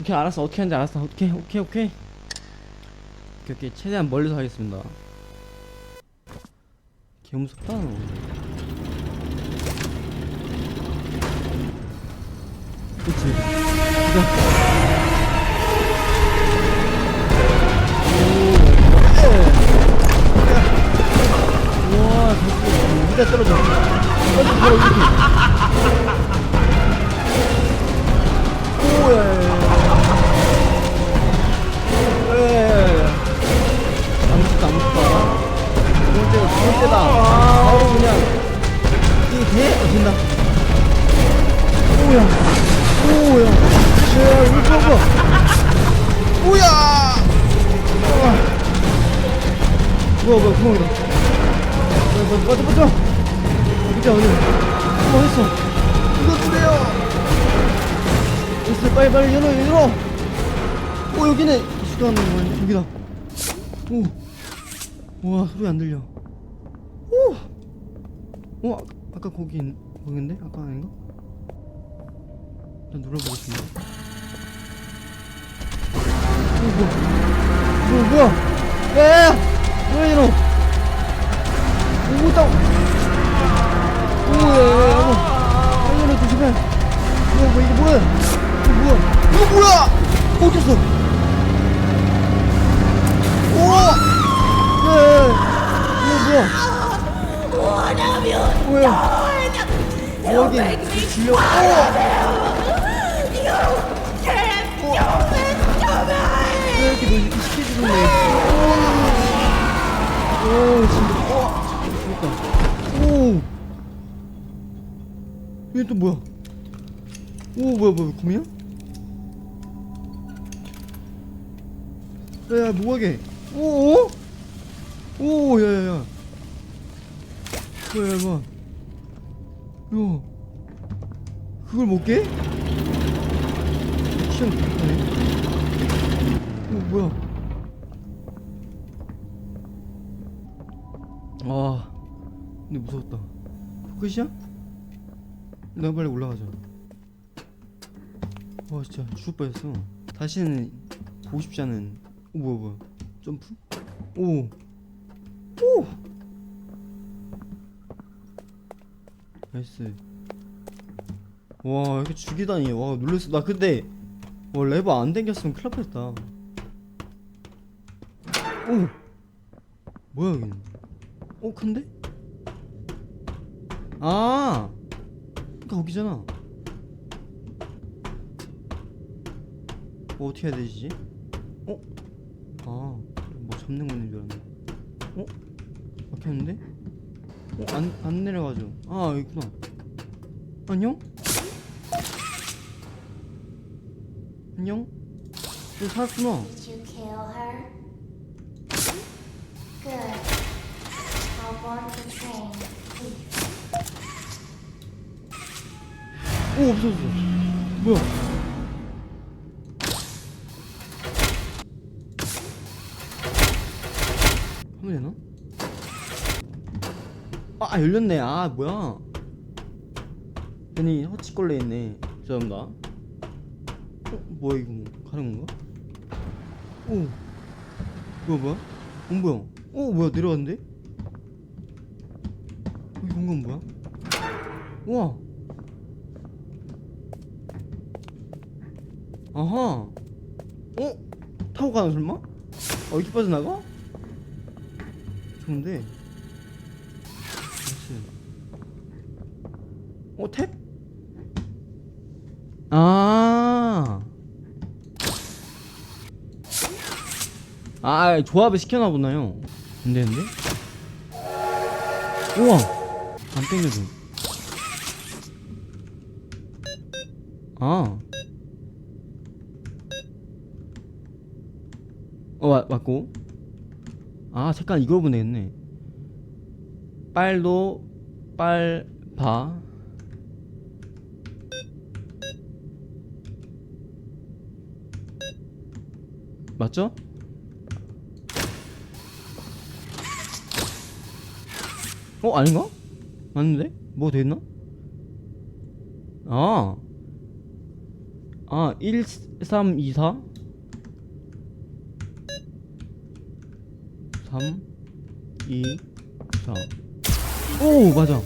오케이 알았어 어떻게 하는지 알았어 오케이 오케이 오케이 오케이 최대한 멀리서 하겠습니다 개 무섭다 너 그치 이거 우와 진짜 떨어져 떨어져 이렇게 구멍이다 맞아 맞아 맞아 진짜 어디 뭐 했어 이거 주세요 됐어 빨리 빨리 열어 열어 오 여기네 수도 안 나는 여기다 오 우와 소리 안 들려 오 어, 아, 아까 거기 있- 거긴데? 아까 아닌가? 일단 눌러보겠습니다 오 뭐야 뭐 뭐야 야야야 뭐야 이놈 오따 오야야야 여보 빨리 열어 조심해 뭐야 뭐 이게 뭐야? 이거 뭐야? 이거 뭐야? 꽂혔어. 우와! 야야야 이거 뭐야? 뭐야? 여기 질려 왜 이렇게 쉽게 죽었네 오 진짜 죽었다 오. 이게 또 뭐야? 오 뭐야 뭐야 곰이야? 야 야 뭐하게? 오? 오? 야야 야. 뭐야 뭐야 그걸 못 깨? 시험 못하네. 오 뭐야? 아 근데 무서웠다. 끝이야? 나 빨리 올라가자. 와 진짜 죽을 뻔했어. 다시는 보고 싶지 않은 오 뭐야 뭐야. 점프? 오. 오! 나이스. 와 이렇게 죽이다니. 와 놀랬어. 나 근데 와 레버 안 당겼으면 큰일 날 뻔했다. 오! 뭐야 여기는 어 큰데? 아 그니까 거기잖아 뭐 어떻게 해야 되지? 어? 아, 뭐 잡는 거 있는 줄 알았네. 어? 막혔는데? 어, 안, 안 내려가죠. 아, 여기 있구나. 안녕? 안녕? 너 살았구나. 오, 없어졌어. 뭐야? 하면 되나? 아, 아, 열렸네. 아, 뭐야? 괜히 헛짓걸레 했네. 죄송합니다. 어, 뭐야, 이거 뭐, 가는 건가? 오, 뭐야, 뭐야? 어, 뭐야? 어, 뭐야, 내려갔는데? 여기 공간 뭐야? 우와! 아하. 어? 타고 가나 설마? 어 이렇게 빠져나가? 좋은데. 어 탭? 아. 아 조합을 시켜놔 보나요? 안 되는데? 우와. 안 땡겨져. 아. 어 맞, 맞고 아 색깔 이걸 보내겠네 빨도 빨바 맞죠? 어 아닌가? 맞는데? 뭐 돼있나? 아 아 1324 3 2 4 오 맞아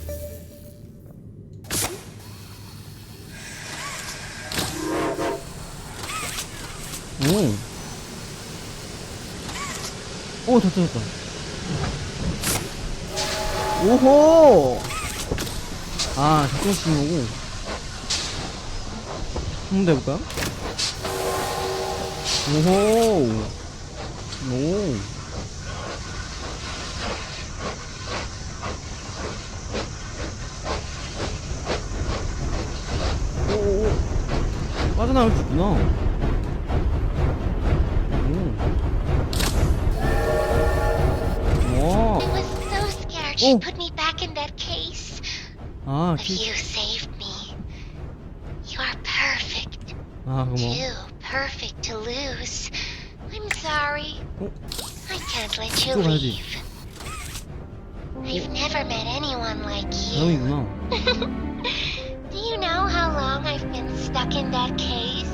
오. 오, 됐다, 됐다. 오호! 아, 작동 쓰는 거고. 한번 더 해볼까요? 오호! 오. 오, 빠져나올 수 있구나. 오. 와. I was so scared she Oh. put me back in that case. 아, But 키. you saved me. You are perfect. 아, 고마워. Too perfect to lose. I'm sorry. 어? I can't let you 또 가야지. leave. I've never met anyone like you. 다음이구나. long I've been stuck in that case?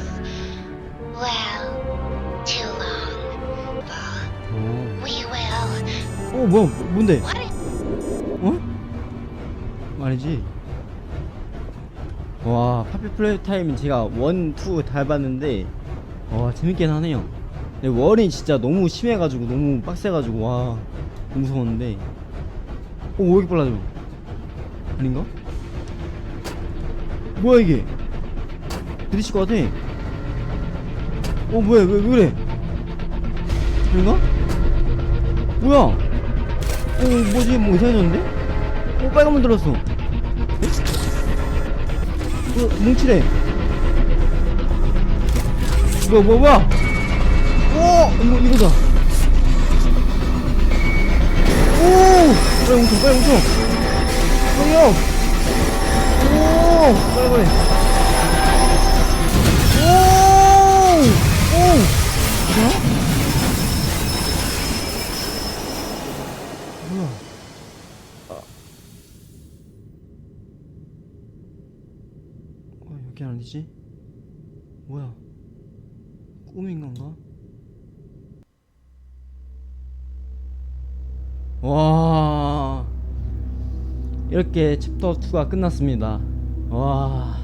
Well, too long. But 어. we will. 어, 뭐야, 뭔데? 어? 말이지. 와, 파피 플레이 타임은 제가 원, 투다 해봤는데, 와, 재밌긴 하네요. 근데 월이 진짜 너무 심해가지고, 너무 빡세가지고, 와, 너무 무서웠는데. 오, 왜 이렇게 빨라져? 아닌가? 뭐야, 이게? 부딪힐 것 같아. 어, 뭐야, 왜, 왜 그래? 그런가? 뭐야? 어, 뭐지? 뭐 이상해졌는데? 어, 빨간문 들었어. 에? 어, 뭉치래. 뭐야, 뭐야, 뭐야? 오! 뭐, 이거다. 오! 빨리 뭉쳐, 빨리 뭉쳐. 빨리요! 오! 빨리, 빨리. 아니지? 뭐야? 꿈인 건가? 와. 이렇게 챕터 2가 끝났습니다. 와.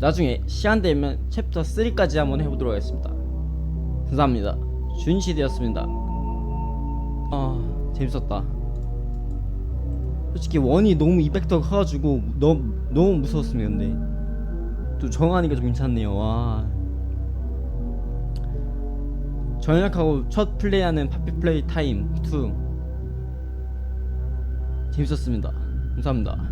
나중에 시간 되면 챕터 3까지 한번 해보도록 하겠습니다. 감사합니다. 준시되었습니다. 아 재밌었다 솔직히 원이 너무 이펙터가 커가지고 너무 너무 무서웠습니다 근데. 또 정하니까 좀 괜찮네요. 와. 전략하고 첫 플레이하는 파피 플레이 타임 2 재밌었습니다. 감사합니다